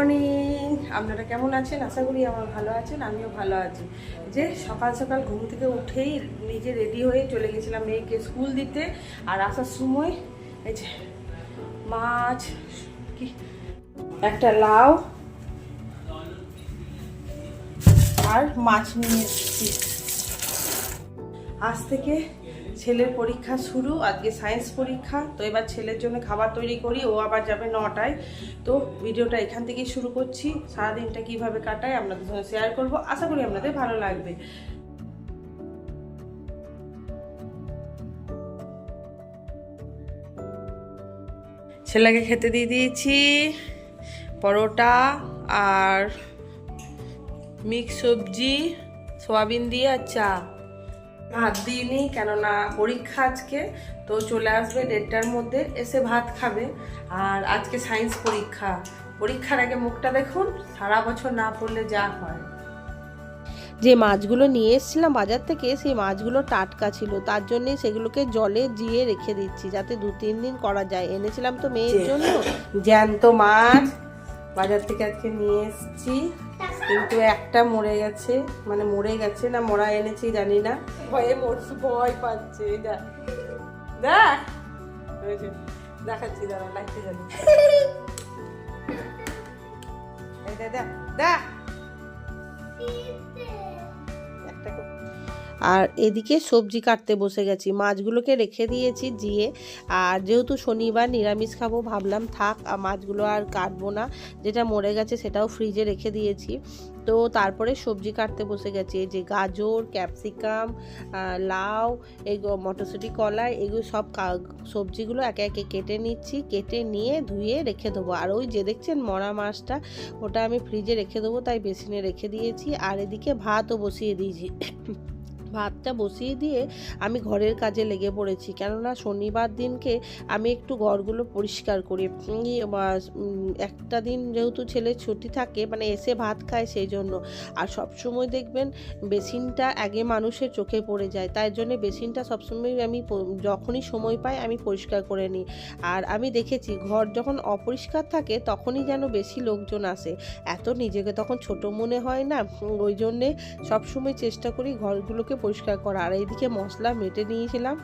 Morning আপনারা কেমন আছেন? আশা করি আমার ভালো আছেন, আমিও ভালো আছি। যে সকাল সকাল ঘুম থেকে উঠেই নিজে রেডি হয়ে চলে গেছিলাম মেয়েকে স্কুল দিতে। আর আসার সময় এই যে মাছ, কি? একটা লাউ আর মাছ নিয়ে এসেছি। আজ থেকে ছেলের পরীক্ষা শুরু, আজকে সায়েন্স পরীক্ষা, তো এবার ছেলের জন্য খাবার তৈরি করি, ও আবার যাবে নটায়। তো ভিডিওটা এখান থেকেই শুরু করছি। সারাদিনটা কীভাবে কাটাই আপনাদের সঙ্গে শেয়ার করব। আশা করি আপনাদের ভালো লাগবে। ছেলেকে খেতে দিয়ে দিয়েছি, পরোটা আর মিক্স সবজি, সোয়াবিন দিয়ে আর চা। ভাত দিইনি কেননা পরীক্ষা আজকে তো চলে আসবে দেড়টার মধ্যে এসে ভাত খাবে। আর আজকে সায়েন্স পরীক্ষা। পরীক্ষার আগে মুখটা দেখুন সারা বছর না পড়লে যা হয়। যে মাছগুলো নিয়ে এসেছিলাম বাজার থেকে সেই মাছগুলো টাটকা ছিল। তার জন্যে সেগুলোকে জলে জিয়ে রেখে দিচ্ছি যাতে দু তিন দিন করা যায়। এনেছিলাম তো মেয়ের জন্য। জ্যান্ত মাছ বাজার থেকে আজকে নিয়ে এসেছি। কিন্তু একটা মরে গেছে মানে মরে গেছে না মরা এনেছি জানি না। ভয়ে মরছি ভয় পাচ্ছে দেখাচ্ছি দাঁড়া লাগতে জানি। দে, দেখ করে- আর এদিকে সবজি কাটতে বসে গেছি। মাছগুলোকে রেখে দিয়েছি জিয়ে আর যেহেতু শনিবার নিরামিষ খাব, ভাবলাম থাক আর মাছগুলো আর কাটবো না। যেটা মরে গেছে সেটাও ফ্রিজে রেখে দিয়েছি। তো তারপরে সবজি কাটতে বসে গেছি। এই যে গাজর, ক্যাপসিকাম লাউ, এই মটরশুঁটি, কলাই, এগুলো সব সবজিগুলো একে একে কেটে নিচ্ছি। কেটে নিয়ে ধুয়ে রেখে দেবো। আর ওই যে দেখছেন মরা মাছটা, ওটা আমি ফ্রিজে রেখে দেবো, তাই বেসিনে রেখে দিয়েছি। আর এদিকে ভাতও বসিয়ে দিয়েছি। ভাতটা বসিয়ে দিয়ে আমি ঘরের কাজে লেগে পড়েছি। কেননা শনিবার দিনকে আমি একটু ঘরগুলো পরিষ্কার করি। একটা দিন যেহেতু ছেলে ছুটি থাকে মানে এসে ভাত খায় সেই জন্য আর সব সময় দেখবেন বেসিনটা আগে মানুষের চোখে পড়ে যায়। তাই জন্য বেসিনটা সবসময় আমি যখনই সময় পাই আমি পরিষ্কার করে নিই। আর আমি দেখেছি ঘর যখন অপরিষ্কার থাকে তখনই যেন বেশি লোকজন আসে। এত নিজেকে তখন ছোট মনে হয় না। ওই জন্যে সবসময় চেষ্টা করি ঘরগুলোকে পরিষ্কার করা। আর এইদিকে মশলা মেটে নিয়েছিলাম।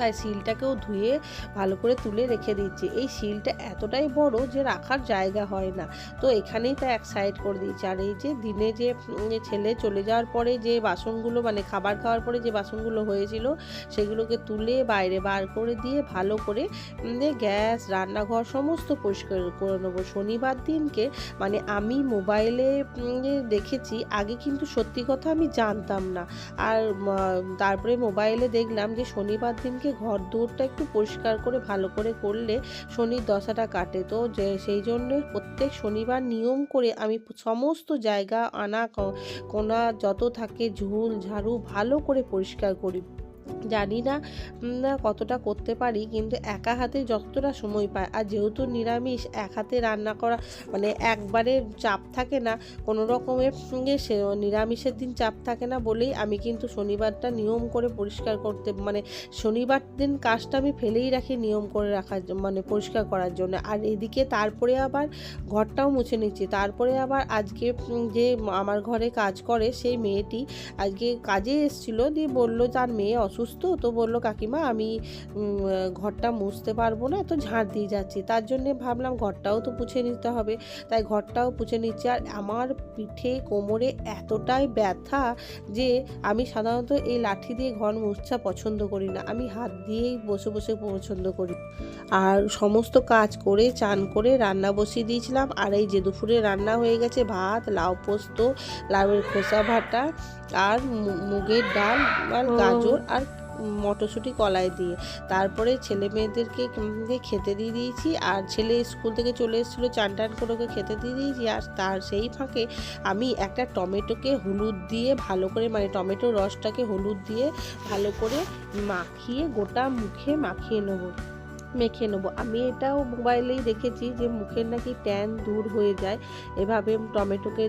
তাই শিলটাকেও ধুয়ে ভালো করে তুলে রেখে দিচ্ছি। এই শিলটা এতটাই বড় যে রাখার জায়গা হয় না। তো এখানেই তা এক সাইড করে দিয়েছি। আর এই যে দিনে যে ছেলে চলে যাওয়ার পরে যে বাসনগুলো মানে খাবার খাওয়ার পরে যে বাসনগুলো হয়েছিল, সেগুলোকে তুলে বাইরে বার করে দিয়ে ভালো করে গ্যাস, রান্নাঘর সমস্ত পরিষ্কার করে নেব। শনিবার দিনকে মানে আমি মোবাইলে দেখেছি, আগে কিন্তু সত্যি কথা আমি জানতাম না। আর তারপরে মোবাইলে দেখলাম যে শনিবার দিনকে ঘর দৌড়টা একটু পরিষ্কার করে, ভালো করে করলে শনির দশাটা কাটে। তো যে, সেই জন্য প্রত্যেক শনিবার নিয়ম করে আমি সমস্ত জায়গা আনা কোনা যত থাকে ঝুল, ঝাড়ু ভালো করে পরিষ্কার করি। জানি না কতটা করতে পারি, কিন্তু একা হাতে যতটা সময় পায়। আর যেহেতু নিরামিষ, এক হাতে রান্না করা মানে একবারে চাপ থাকে না, কোনো রকমের সে নিরামিষের দিন চাপ থাকে না বলেই আমি কিন্তু শনিবারটা নিয়ম করে পরিষ্কার করতে মানে শনিবার দিন কাজটা আমি ফেলেই রাখি নিয়ম করে রাখার মানে পরিষ্কার করার জন্য। আর এদিকে তারপরে আবার ঘরটাও মুছে নিচ্ছি। তারপরে আবার আজকে যে আমার ঘরে কাজ করে সেই মেয়েটি আজকে কাজে এসেছিল, দিয়ে বলল, তার মেয়ে অসুস্থ তো বলল কাকিমা আমি ঘরটা মুছতে পারব না তো ঝাড় দিয়ে যাচ্ছি। তার জন্যে ভাবলাম ঘরটাও তো পুছে নিতে হবে। তাই ঘরটাও পুছে নিচ্ছি। আর আমার পিঠে কোমরে এতটাই ব্যথা যে আমি সাধারণত এই লাঠি দিয়ে ঘর মুছা পছন্দ করি না। আমি হাত দিয়েই বসে বসে পছন্দ করি। আর সমস্ত কাজ করে চান করে রান্না বসিয়ে দিয়েছিলাম। আর এই যে দুপুরে রান্না হয়ে গেছে ভাত লাউ পোস্ত লাউয়ের খোসা ভাটা আর মুগের ডাল আর গাজর আর মটরশুঁটি কলাই দিয়ে। তারপরে ছেলে মেয়েদেরকে খেতে দিয়ে দিয়েছি। আর ছেলে স্কুল থেকে চলে এসেছিল, চান টান করে ওকে খেতে দিয়ে দিয়েছি। আর তার সেই ফাঁকে আমি একটা টমেটোকে হলুদ দিয়ে ভালো করে মানে টমেটো রসটাকে হলুদ দিয়ে ভালো করে মাখিয়ে, গোটা মুখে মাখিয়ে নেব। মেখে নেব। আমি এটাও মোবাইলেই দেখেছি যে মুখের নাকি ট্যান দূর হয়ে যায়। এভাবে টমেটোকে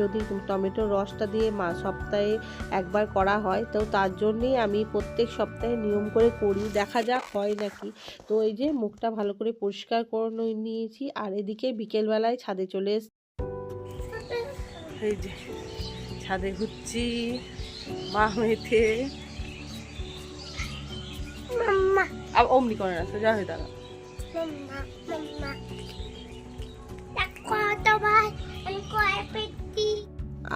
যদি টমেটোর রসটা দিয়ে মা সপ্তাহে একবার করা হয়, তো তার জন্যেই আমি প্রত্যেক সপ্তাহে নিয়ম করে করি। দেখা যাক হয় নাকি। তো এই যে মুখটা ভালো করে পরিষ্কার করে নিয়েছি আর এদিকে বিকেলবেলায় ছাদে চলে এস, এই যে ছাদে ঘুরছি মা মেয়েতে আর অমনি করে না সোজা হয়ে দাঁড়া। দেখো তোমার আমি কয়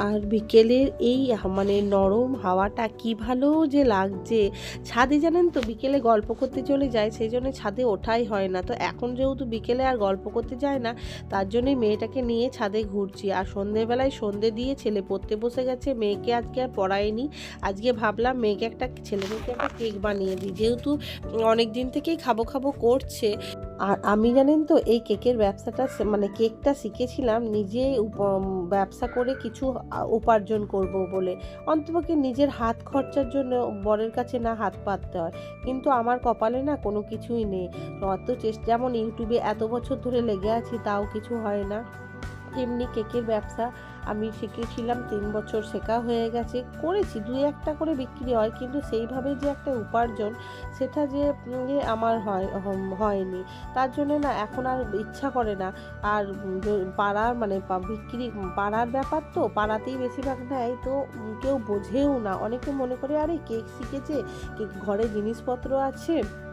আর বিকেলের এই মানে নরম হাওয়াটা কি ভালো যে লাগছে। ছাদে জানেন তো বিকেলে গল্প করতে চলে যায়, সেই জন্য ছাদে ওঠাই হয় না। তো এখন যেহেতু বিকেলে আর গল্প করতে যায় না, তার জন্যই মেয়েটাকে নিয়ে ছাদে ঘুরছি। আর সন্ধেবেলায় সন্ধে দিয়ে ছেলে পড়তে বসে গেছে, মেয়েকে আজকে আর পড়ায়নি। আজকে ভাবলাম মেয়েকে একটা ছেলে মেয়েকে একটা কেক বানিয়ে দিই। যেহেতু অনেক দিন থেকেই খাব খাব করছে আর আমি জানেন তো, এই কেকের ব্যবসাটা মানে কেকটা শিখেছিলাম নিজে ব্যবসা করে কিছু উপার্জন করব বলে। অন্তপক্ষে নিজের হাত খরচার জন্য বরের কাছে না হাত পাততে হয়। কিন্তু আমার কপালে না কোনো কিছুই নেই। অত চেষ্টা, যেমন ইউটিউবে এত বছর ধরে লেগে আছি, তাও কিছু হয় না। এমনি কেকের ব্যবসা আমি শিখেছিলাম, তিন বছর শেখা হয়ে গেছে। করেছি, দুই একটা করে বিক্রি হয়, কিন্তু সেইভাবে যে একটা উপার্জন, সেটা যে আমার হয় হয়নি। তার জন্য না, এখন আর ইচ্ছা করে না। আর পাড়ার মানে বিক্রি, পাড়ার ব্যাপার তো, পাড়াতেই বেশিরভাগ নেয়, তো কেউ বোঝেও না। অনেকে মনে করে, আরে, কেক শিখেছে, কেক ঘরে জিনিসপত্র আছে।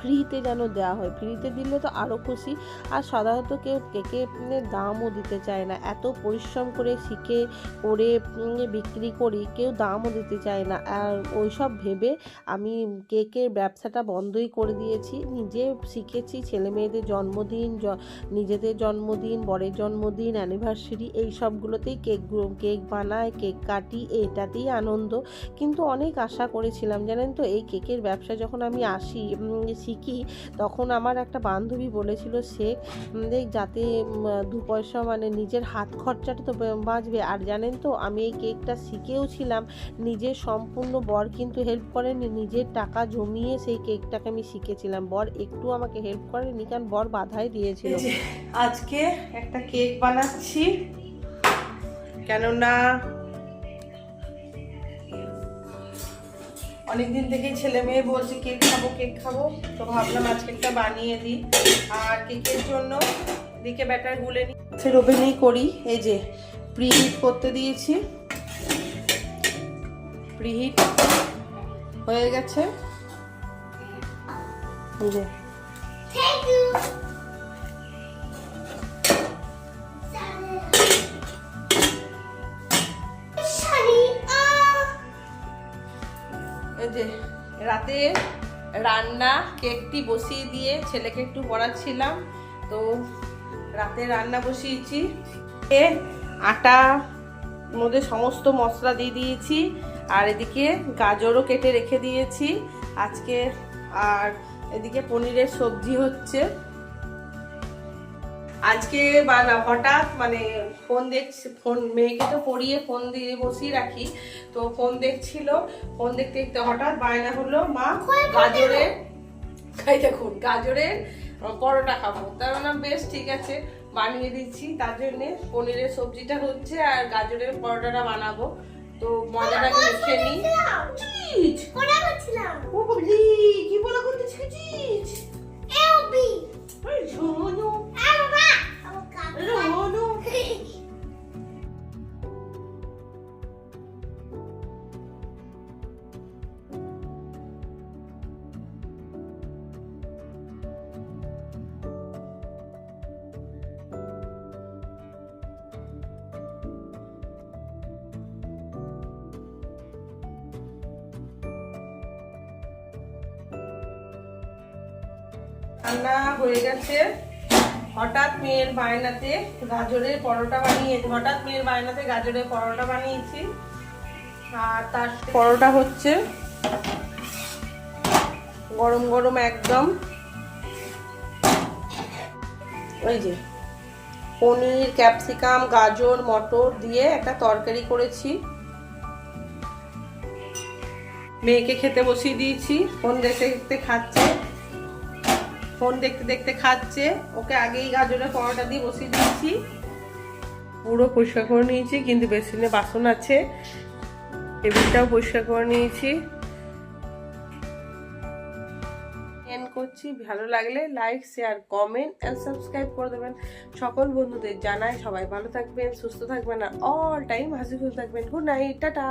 ফ্রিতে যেন দেওয়া হয়। ফ্রিতে দিলে তো আরও খুশি। আর সাধারণত কেউ কেকে দামও দিতে চায় না। এত পরিশ্রম করে শিখে, করে বিক্রি করি কেউ দামও দিতে চায় না। আর ওইসব ভেবে আমি কেকের ব্যবসাটা বন্ধই করে দিয়েছি। নিজে শিখেছি ছেলে মেয়েদের জন্মদিন নিজেদের জন্মদিন, বরের জন্মদিন অ্যানিভার্সারি এই সবগুলোতেই কেক কেক বানায়, কেক কাটি, এটাতেই আনন্দ। কিন্তু অনেক আশা করেছিলাম, জানেন তো? এই কেকের ব্যবসা যখন আমি আসি শিখি তখন আমার একটা বান্ধবী বলেছিল, সে যাতে দু পয়সা মানে নিজের হাত খরচাটা তো বাঁচবে। আর জানেন তো, আমি এই কেকটা শিখেও ছিলাম নিজের সম্পূর্ণ বর কিন্তু হেল্প করেনি, নিজের টাকা জমিয়ে সেই কেকটাকে আমি শিখেছিলাম। বর একটু আমাকে হেল্প করেনি, কারণ বর বাধাই দিয়েছিল। আজকে একটা কেক বানাচ্ছি। কেননা অনেকদিন থেকেই ছেলে মেয়ে বলছে, কেক খাব কেক খাব। তো ভাবলাম আজকে একটা বানিয়ে দিই। আর কেকের জন্য দিকে ব্যাটার গুলে নিই ওভেনেই করি। এই যে, প্রিহিট করতে দিয়েছি। প্রিহিট হয়ে গেছে। যে। রাতে রান্না কেকটি বসিয়ে দিয়ে ছেলেকে একটু পড়াচ্ছিলাম। তো রাতে রান্না বসিয়েছি। এ আটা মধ্যে সমস্ত মশলা দিয়ে দিয়েছি। আর এদিকে গাজরও কেটে রেখে দিয়েছি। আজকে আর এদিকে পনিরের সবজি হচ্ছে। আজকে বানা হঠাৎ মানে ফোন দেখছি ফোন মেয়েকে তো পড়িয়ে ফোন দিয়ে বসিয়ে রাখি। তো ফোন দেখছিল ফোন দেখতে দেখতে হঠাৎ বায়না হলো মা গাজরের খাই দেখুন গাজরের পরোটা খাব। তার নাম বেশ ঠিক আছে বানিয়ে দিচ্ছি। তার জন্য পনিরের সবজিটা হচ্ছে আর গাজরের পরোটাটা বানাবো। তো লিখে চিজ। কোনা করছিলাম ও বাবলি কি বলা এলবি ঝোনো রান্না হয়ে গেছে। হঠাৎ মেয়ের বায়নাতে গাজরের পরোটা বানিয়ে হঠাৎ মেয়ের বায়নাতে গাজরের পরোটা বানিয়েছি। আর তার পরোটা হচ্ছে গরম গরম একদম। ওই যে পনির, ক্যাপসিকাম, গাজর, মটর দিয়ে একটা তরকারি করেছি। মেয়েকে খেতে বসিয়ে দিয়েছি, ফোন দেখতে খাচ্ছে। ফোন দেখতে দেখতে খাচ্ছে। ওকে আগেই গাজরের পরোটা দিয়ে বসিয়ে দিয়েছি। পুরো পরিষ্কার করে নিয়েছি, কিন্তু বেসিনে বাসন আছে। টেবিলটাও পরিষ্কার করে নিয়েছি। করছি। ভালো লাগলে like share comment and subscribe করে দেবেন। সকল বন্ধুদের জানাই সবাই ভালো থাকবেন, সুস্থ থাকবেন আর অল টাইম হাসি খুশি থাকবেন। Good night tata!